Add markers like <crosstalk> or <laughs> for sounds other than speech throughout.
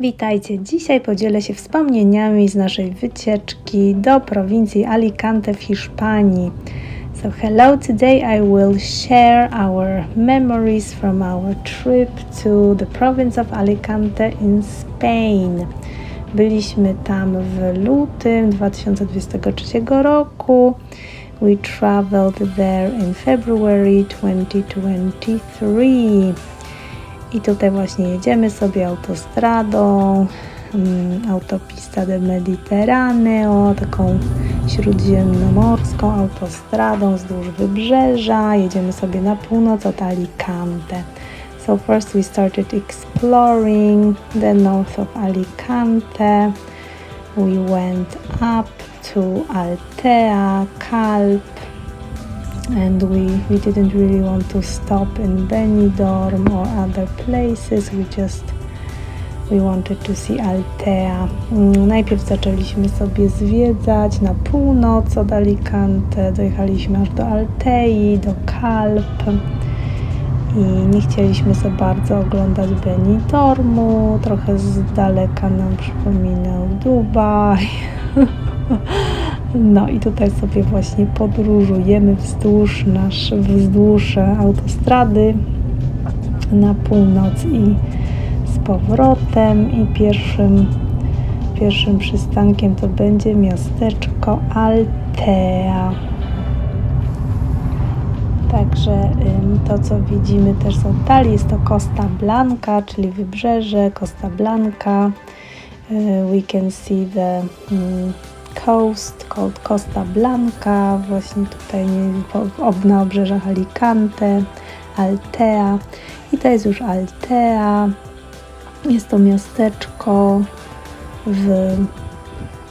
Witajcie! Dzisiaj podzielę się wspomnieniami z naszej wycieczki do prowincji Alicante w Hiszpanii. So hello, today I will share our memories from our trip to the province of Alicante in Spain. Byliśmy tam w lutym 2023 roku. We traveled there in February 2023. I tutaj właśnie jedziemy sobie autostradą, um, autopista de Mediterraneo, taką śródziemnomorską autostradą wzdłuż wybrzeża. Jedziemy sobie na północ od Alicante. So first we started exploring the north of Alicante. We went up to Altea, Calp, and we, we didn't really want to stop in Benidorm or other places. We just we wanted to see Altea. Mm, Najpierw zaczęliśmy sobie zwiedzać na północ od Alicante. Dojechaliśmy aż do Altei, do Calp i nie chcieliśmy za bardzo oglądać Benidormu. Trochę z daleka nam przypominał Dubaj. <laughs> No i tutaj sobie właśnie podróżujemy wzdłuż, nasz, wzdłuż autostrady na północ i z powrotem i pierwszym, pierwszym przystankiem to będzie miasteczko Altea. Także to, co widzimy też z oddali, jest to Costa Blanca, czyli wybrzeże Costa Blanca. We can see the coast Costa Blanca, właśnie tutaj na obrzeżach Alicante, Altea. I to jest już Altea. Jest to miasteczko w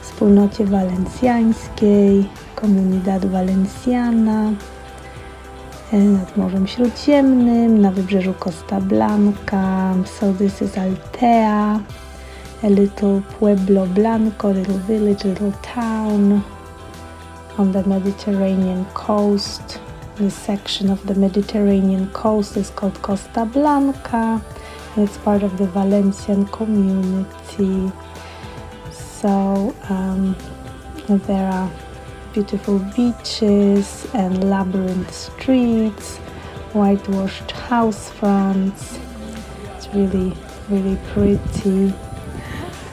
wspólnocie walencjańskiej, Comunidad Valenciana nad Morzem Śródziemnym, na wybrzeżu Costa Blanca. So this is Altea, a little pueblo blanco, little village, little town on the Mediterranean coast. This section of the Mediterranean coast is called Costa Blanca. It's part of the Valencian community. So um, there are beautiful beaches and labyrinth streets, whitewashed house fronts. It's really, really pretty.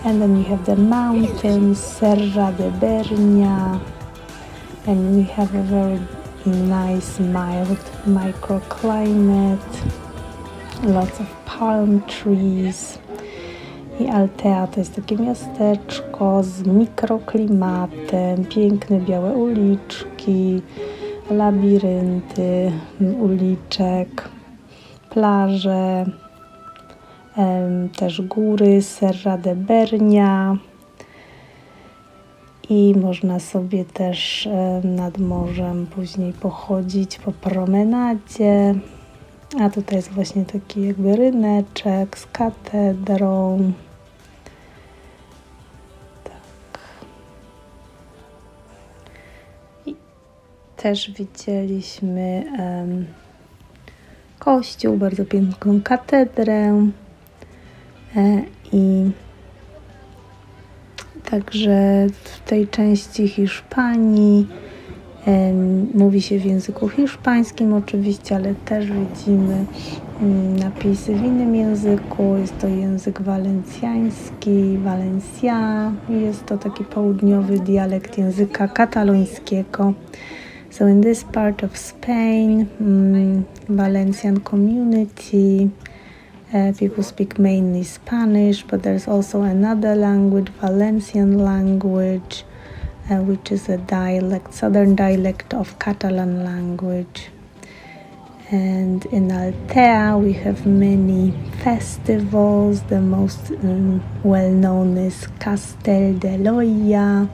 And then we have the mountains, Serra de Bernia, and we have a very nice, mild microclimate, lots of palm trees. I Altea to jest takie miasteczko z mikroklimatem, piękne białe uliczki, labirynty uliczek, plaże, też góry Serra de Bernia i można sobie też nad morzem później pochodzić po promenadzie. A tutaj jest właśnie taki jakby ryneczek z katedrą. Tak. I też widzieliśmy um, kościół, bardzo piękną katedrę. E, I także w tej części Hiszpanii mówi się w języku hiszpańskim oczywiście, ale też widzimy mm, napisy w innym języku. Jest to język walencjański, Valencia. Jest to taki południowy dialekt języka katalońskiego. So in this part of Spain, um, Valencian community Uh, people speak mainly Spanish, but there's also another language, Valencian language, uh, which is a dialect, southern dialect of Catalan language. And in Altea, we have many festivals. The most um, well known is Castel de Loya,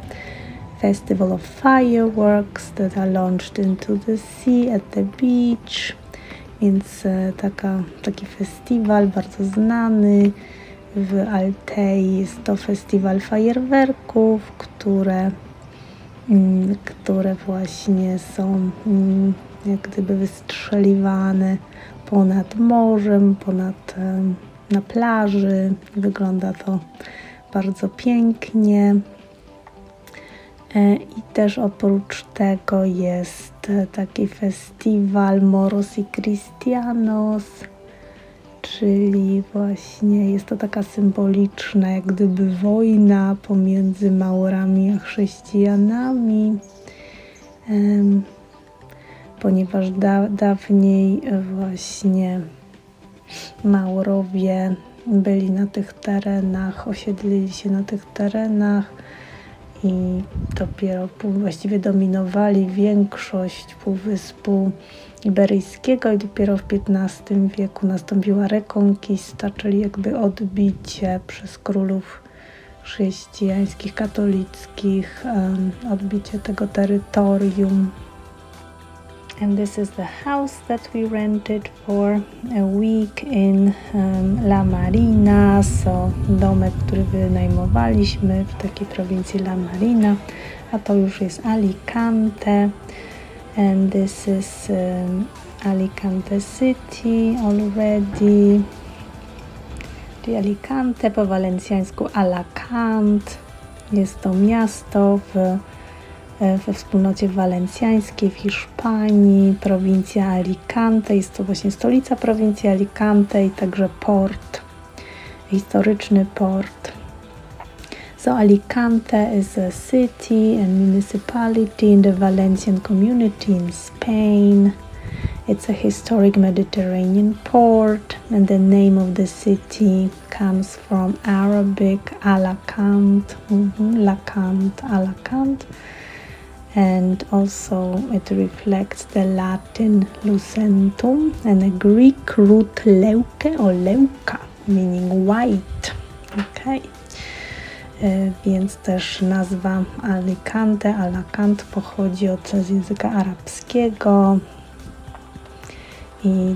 festival of fireworks that are launched into the sea at the beach. Więc e, taka, taki festiwal bardzo znany w Altei jest to festiwal fajerwerków, które, mm, które właśnie są mm, jak gdyby wystrzeliwane ponad morzem, ponad na plaży. Wygląda to bardzo pięknie. E, I też oprócz tego jest e, taki festiwal Moros y Cristianos, czyli właśnie jest to taka symboliczna, jak gdyby wojna pomiędzy Maurami a chrześcijanami, ponieważ da, dawniej właśnie Maurowie byli na tych terenach, osiedlili się na tych terenach i dopiero właściwie dominowali większość Półwyspu Iberyjskiego i dopiero w XV wieku nastąpiła rekonkista, czyli jakby odbicie przez królów chrześcijańskich, katolickich, odbicie tego terytorium. And this is the house that we rented for a week in um, La Marina. So, domek, który wynajmowaliśmy w takiej prowincji La Marina. A to już jest Alicante. And this is um, Alicante City already. Czyli Alicante, po walencjańsku Alacant. Jest to miasto w we wspólnocie walencjańskiej w Hiszpanii, prowincja Alicante. Jest to właśnie stolica prowincji Alicante i także port, historyczny port. So Alicante is a city and municipality in the Valencian community in Spain. It's a historic Mediterranean port, and the name of the city comes from Arabic Alakant, mhm, Lacant, Alakant, and also it reflects the Latin Lucentum and a Greek root leuke or leuka, meaning white. Okay. E, Więc też nazwa Alicante, Alakant pochodzi od języka arabskiego i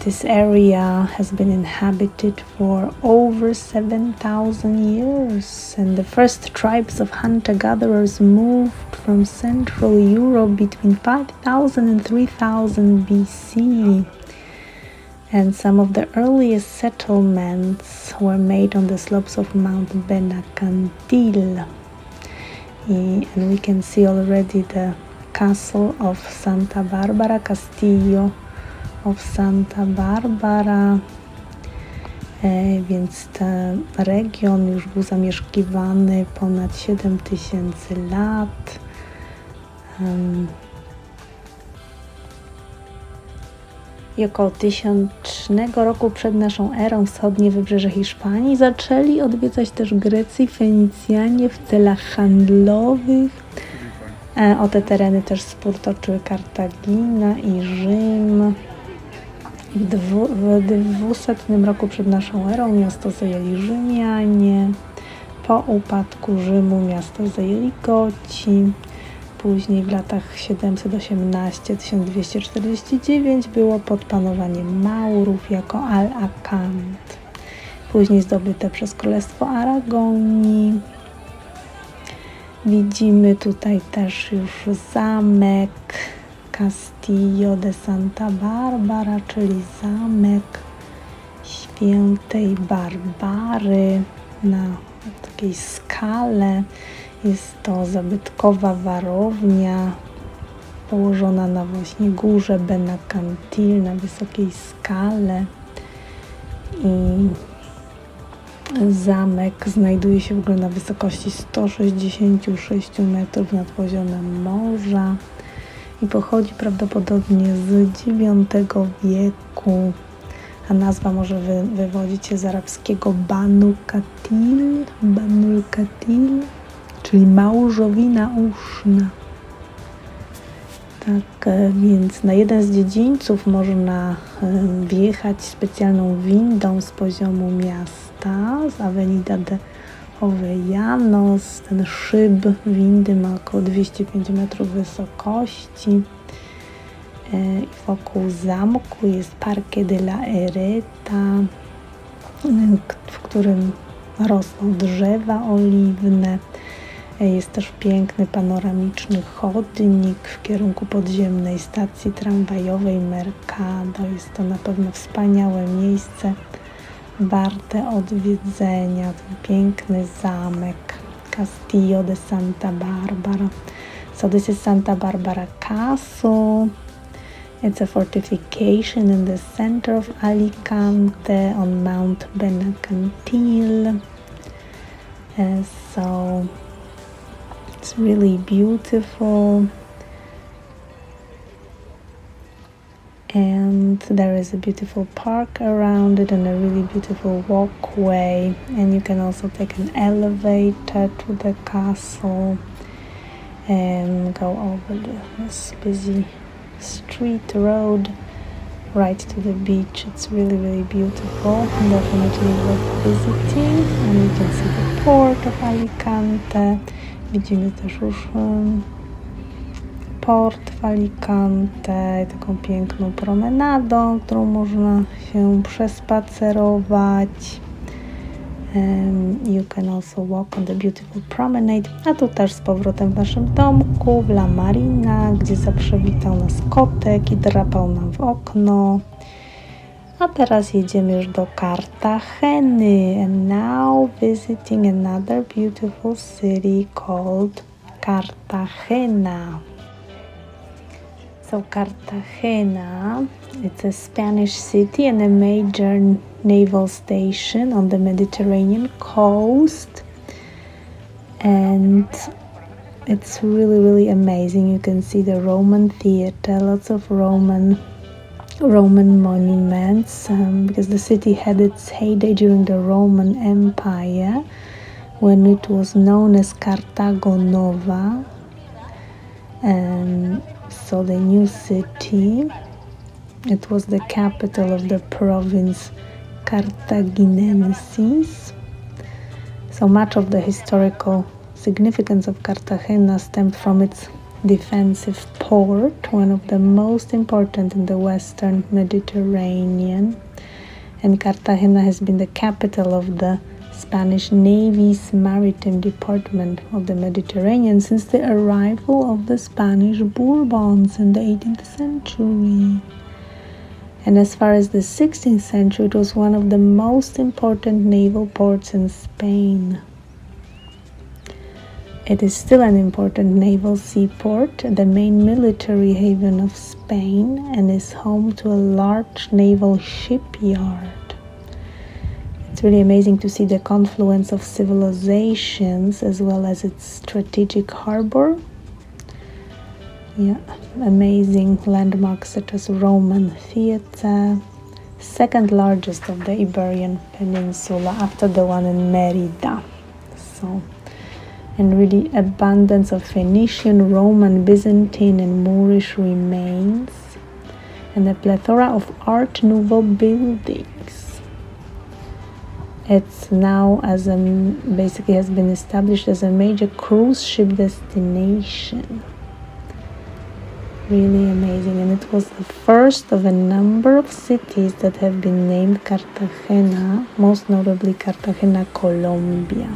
this area has been inhabited for over 7,000 years, and the first tribes of hunter gatherers moved from Central Europe between 5000 and 3000 BC. And some of the earliest settlements were made on the slopes of Mount Benacantil. And we can see already the castle of Santa Barbara, Castillo of Santa Barbara. E, więc ten region już był zamieszkiwany ponad 7000 lat. Em, I około 1000 roku przed naszą erą wschodnie wybrzeże Hiszpanii zaczęli odwiedzać też Grecy i Fenicjanie w celach handlowych. E, O te tereny też spór toczyły Kartagina i Rzym. W dwu- w 200 roku przed naszą erą miasto zajęli Rzymianie. Po upadku Rzymu miasto zajęli Goci. Później w latach 718-1249 było pod panowaniem Maurów jako Al-Akant. Później zdobyte przez Królestwo Aragonii. Widzimy tutaj też już zamek Castillo de Santa Barbara, czyli zamek świętej Barbary na takiej skale. Jest to zabytkowa warownia położona na właśnie górze Benacantil, na wysokiej skale. I zamek znajduje się w ogóle na wysokości 166 metrów nad poziomem morza i pochodzi prawdopodobnie z IX wieku, a nazwa może wy, wywodzić się z arabskiego Banu Katil, Banul Katil, czyli małżowina uszna. Tak e, więc na jeden z dziedzińców można em, wjechać specjalną windą z poziomu miasta, z Avenida de Jovellanos. Ten szyb windy ma około 205 metrów wysokości. E, Wokół zamku jest Parque de la Ereta, w którym rosną drzewa oliwne. E, Jest też piękny panoramiczny chodnik w kierunku podziemnej stacji tramwajowej Mercado. Jest to na pewno wspaniałe miejsce, warte odwiedzenia. Ten piękny zamek Castillo de Santa Barbara. So this is Santa Barbara Castle. It's a fortification in the center of Alicante on Mount Benacantil. Uh, so it's really beautiful. And there is a beautiful park around it and a really beautiful walkway. And you can also take an elevator to the castle and go over this busy street road right to the beach. It's really really beautiful. Definitely worth visiting. And you can see the port of Alicante widzimy też już port w Alicante, taką piękną promenadą, którą można się przespacerować. Um, you can also walk on the beautiful promenade. A tu też z powrotem w naszym domku, w La Marina, gdzie zaprzewitał nas kotek i drapał nam w okno. A teraz jedziemy już do Cartageny. And now visiting another beautiful city called Cartagena. So Cartagena, it's a Spanish city and a major naval station on the Mediterranean coast. And it's really, really amazing. You can see the Roman theater, lots of Roman Roman monuments um, because the city had its heyday during the Roman Empire when it was known as Carthago Nova. So the new city. It was the capital of the province Cartaginensis so much of the historical significance of Cartagena stemmed from its defensive port one of the most important in the western Mediterranean. And Cartagena has been the capital of the Spanish Navy's maritime department of the Mediterranean since the arrival of the Spanish Bourbons in the 18th century. And as far as the 16th century, it was one of the most important naval ports in Spain. It is still an important naval seaport, the main military haven of Spain, and is home to a large naval shipyard. It's really amazing to see the confluence of civilizations as well as its strategic harbor. Yeah, amazing landmarks such as Roman theater, second largest of the Iberian Peninsula after the one in Merida. So, and really abundance of Phoenician, Roman, Byzantine, and Moorish remains, and a plethora of Art Nouveau buildings. It's now as a basically has been established as a major cruise ship destination. Really amazing, and it was the first of a number of cities that have been named Cartagena, most notably Cartagena, Colombia.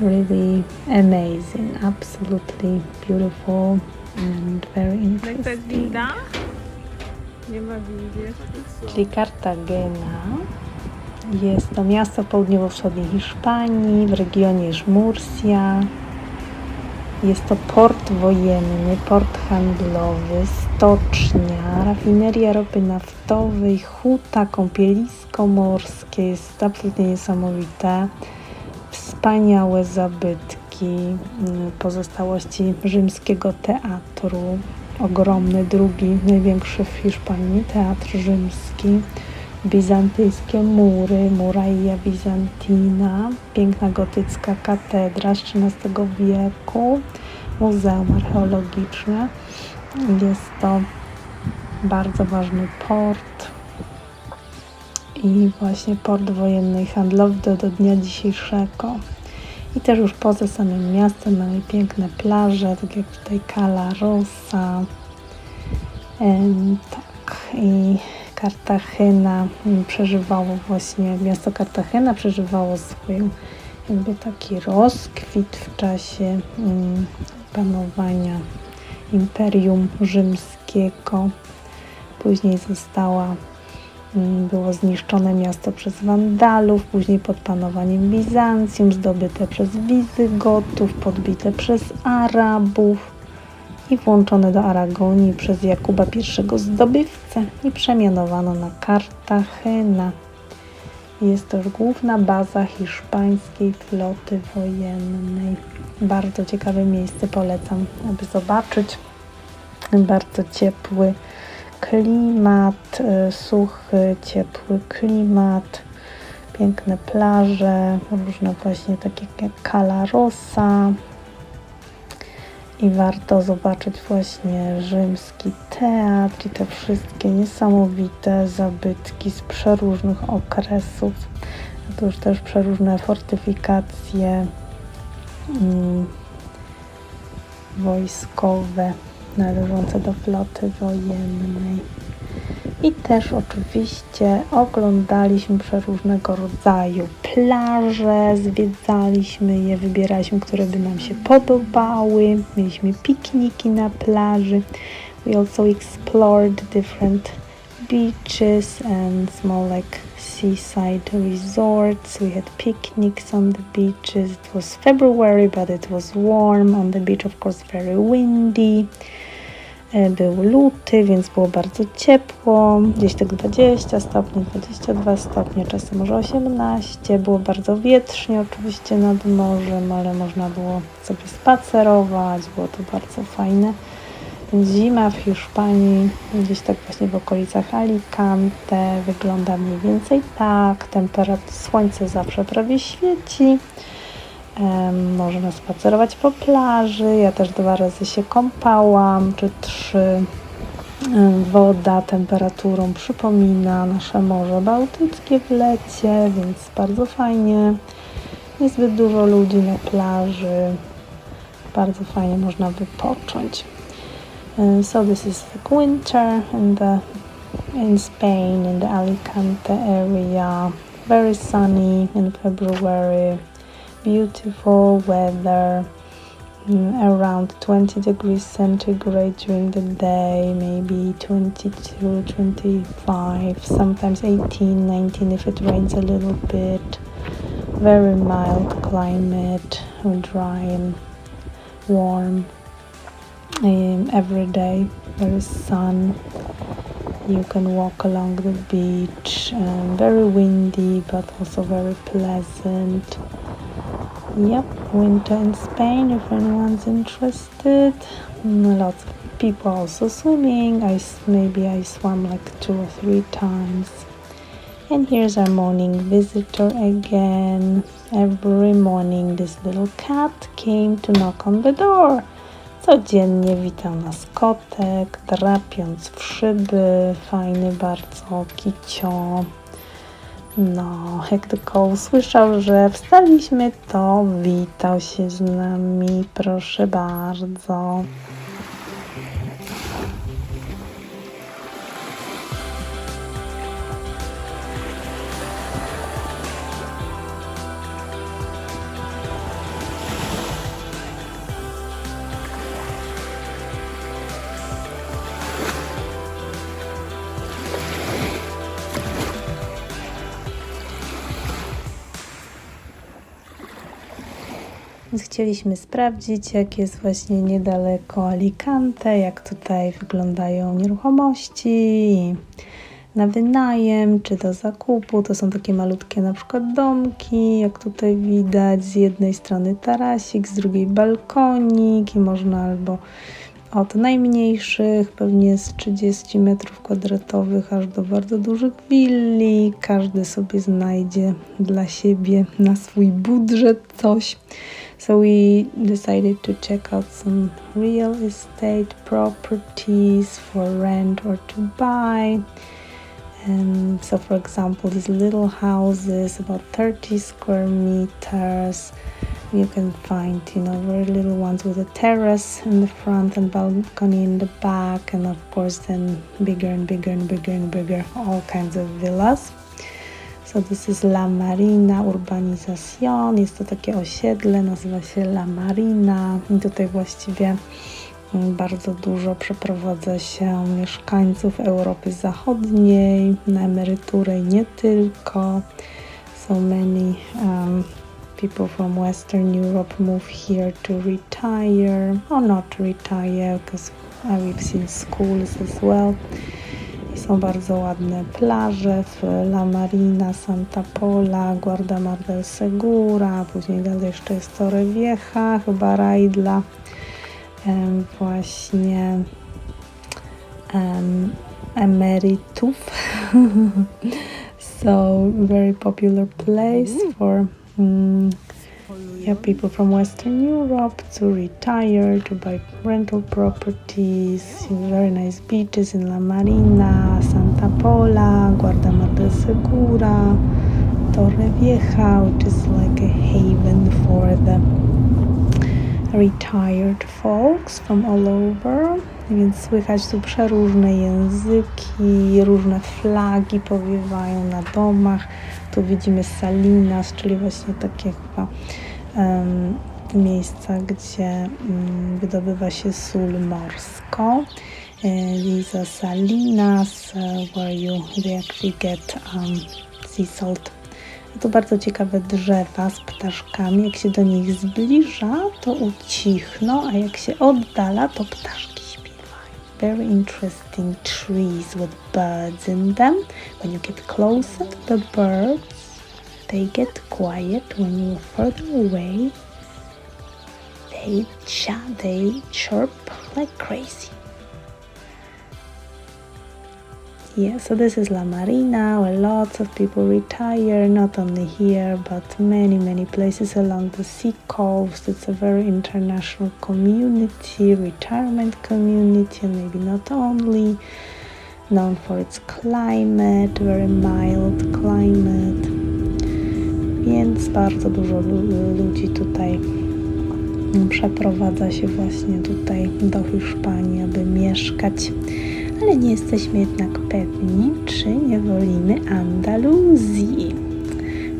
Really amazing, absolutely beautiful and very interesting. Czyli Cartagena Jest to miasto południowo-wschodniej Hiszpanii, w regionie Murcia. Jest to port wojenny, port handlowy, stocznia, rafineria ropy naftowej, huta, kąpielisko morskie. Jest absolutnie niesamowite. Wspaniałe zabytki, mm, pozostałości rzymskiego teatru. Ogromny, drugi, największy w Hiszpanii teatr rzymski bizantyjskie mury, muraja bizantina, piękna gotycka katedra z XIII wieku, muzeum archeologiczne. Jest to bardzo ważny port i właśnie port wojenny i handlowy do, do dnia dzisiejszego. I też już poza samym miastem mamy piękne plaże, tak jak tutaj Cala Rosa. tak, i Kartagena przeżywało właśnie, miasto Kartagena przeżywało swój jakby taki rozkwit w czasie mm, panowania Imperium Rzymskiego. Później została Mm, Było zniszczone miasto przez Wandalów, później pod panowaniem Bizancjum, zdobyte przez Wizygotów, podbite przez Arabów i włączone do Aragonii przez Jakuba I zdobywcę i przemianowano na Kartagena. Jest to główna baza hiszpańskiej floty wojennej. Bardzo ciekawe miejsce, polecam, aby zobaczyć. Bardzo ciepły klimat, y, suchy, ciepły klimat, piękne plaże, różne właśnie takie jak Cala Rosa. I warto zobaczyć właśnie rzymski teatr i te wszystkie niesamowite zabytki z przeróżnych okresów. To już też przeróżne fortyfikacje mm, wojskowe należące do floty wojennej. I też oczywiście oglądaliśmy przeróżnego rodzaju plaże, zwiedzaliśmy je, wybieraliśmy, które by nam się podobały. Mieliśmy pikniki na plaży. We also explored different beaches and small like seaside resorts. We had picnics on the beaches. It was February, but it was warm on the beach, of course, very windy. Był luty, więc było bardzo ciepło, gdzieś tak 20 stopni, 22 stopnie, czasem może 18. Było bardzo wietrznie oczywiście nad morzem, ale można było sobie spacerować, było to bardzo fajne. Zima w Hiszpanii, gdzieś tak właśnie w okolicach Alicante, wygląda mniej więcej tak. Temperatura, słońce zawsze prawie świeci. Można spacerować po plaży. Ja też dwa razy się kąpałam, czy trzy. Woda temperaturą przypomina nasze Morze Bałtyckie w lecie, więc bardzo fajnie. Niezbyt dużo ludzi na plaży. Bardzo fajnie można wypocząć. So this is like winter in the in Spain in the Alicante area. Very sunny in February. Beautiful weather. mm, around 20 degrees centigrade during the day, maybe 22, 25, sometimes 18, 19 if it rains a little bit. Very mild climate, dry and warm um, every day. There is sun. You can walk along the beach. Um, very windy, but also very pleasant. Yep, winter in Spain. If anyone's interested, Mm, lots of people also swimming. I maybe I swam like two or three times. And here's our morning visitor again. Every morning, this little cat came to knock on the door. Codziennie witał nas kotek, drapiąc w szyby. Fajny bardzo, kicio. No, jak tylko usłyszał, że wstaliśmy, to witał się z nami. Proszę bardzo. Chcieliśmy sprawdzić, jak jest właśnie niedaleko Alicante, jak tutaj wyglądają nieruchomości na wynajem, czy do zakupu. To są takie malutkie na przykład domki, jak tutaj widać. Z jednej strony tarasik, z drugiej balkonik i można albo od najmniejszych, pewnie z 30 metrów kwadratowych, aż do bardzo dużych willi. Każdy sobie znajdzie dla siebie na swój budżet coś. So we decided to check out some real estate properties for rent or to buy. Um, so, for example, these little houses, about 30 square meters, you can find, you know, very little ones with a terrace in the front and balcony in the back, and of course, then bigger and bigger and bigger and bigger, all kinds of villas. So this is La Marina Urbanización. Jest to takie osiedle, nazywa się La Marina. I tutaj właściwie Mm, Bardzo dużo przeprowadza się mieszkańców Europy Zachodniej na emeryturę i nie tylko. So many um, people from Western Europe move here to retire or not retire because we've seen schools as well. I są bardzo ładne plaże w La Marina, Santa Pola, Guardamar del Segura, później dalej jeszcze jest Torre Vieja, chyba właśnie em, emerytów. <laughs> so very popular place for yeah, people from Western Europe to retire, to buy rental properties, very nice beaches in La Marina, Santa Pola, Guardamar del Segura, Torre Vieja, which is like a haven for the retired folks from all over. Więc słychać tu przeróżne języki, różne flagi powiewają na domach. Tu widzimy Salinas, czyli właśnie takie chyba miejsca, gdzie mm, wydobywa się sól morską. These are salinas, where you actually get um, sea salt. To bardzo ciekawe drzewa z ptaszkami. Jak się do nich zbliża, to ucichną, a jak się oddala, to ptaszki śpiewają. Very interesting trees with birds in them. When you get closer to the birds, they get quiet. When you're further away, they chat, they chirp like crazy. Yeah, so this is La Marina, where lots of people retire, not only here, but many, many places along the sea coast. It's a very international community, retirement community, and maybe not only. Known for its climate, very mild climate. Więc bardzo dużo lu- ludzi tutaj przeprowadza się właśnie tutaj do Hiszpanii, aby mieszkać ale nie jesteśmy jednak pewni, czy nie wolimy Andaluzji.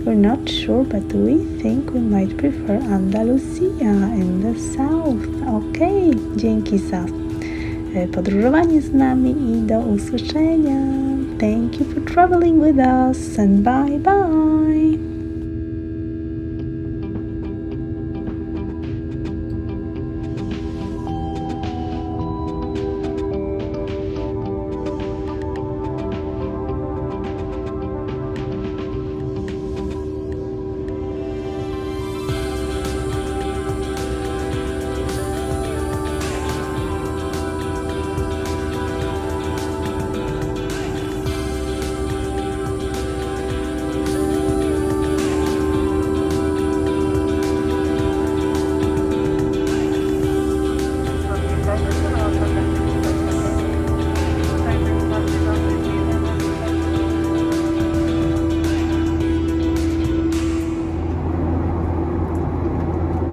We're not sure, but we think we might prefer Andalusia in the south. Okej, dzięki za e, podróżowanie z nami i do usłyszenia. Thank you for traveling with us and bye bye.